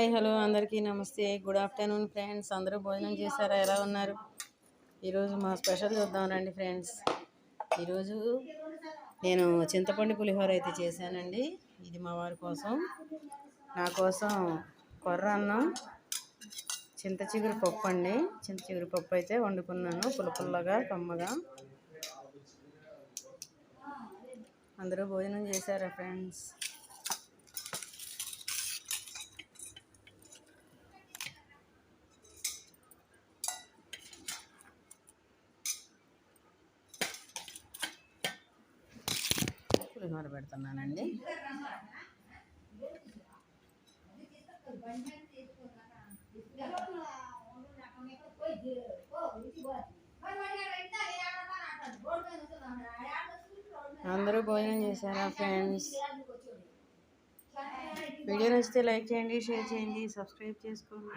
Hi hello అందరికీ నమస్తే. Good afternoon friends. అందరూ భోజనం చేశారా? ఎలా ఉన్నారు? ఈరోజు మా స్పెషల్ చూద్దాం రండి ఫ్రెండ్స్. ఈరోజు నేను చింతపండు పులిహోర అయితే చేశానండి. ఇది మా వారి కోసం. నా కోసం కొర్ర అన్నం చింత చిగురు పప్పు అండి. చింత చిగురు పప్పు అయితే వండుకున్నాను పులపుల్లగా కమ్మగా. అందరూ భోజనం చేశారా ఫ్రెండ్స్? పులిహోర పెడుతున్నానండి. అందరూ భోజనం చేశారా ఫ్రెండ్స్? వీడియో నచ్చితే లైక్ చేయండి షేర్ చేయండి సబ్స్క్రైబ్ చేసుకోండి.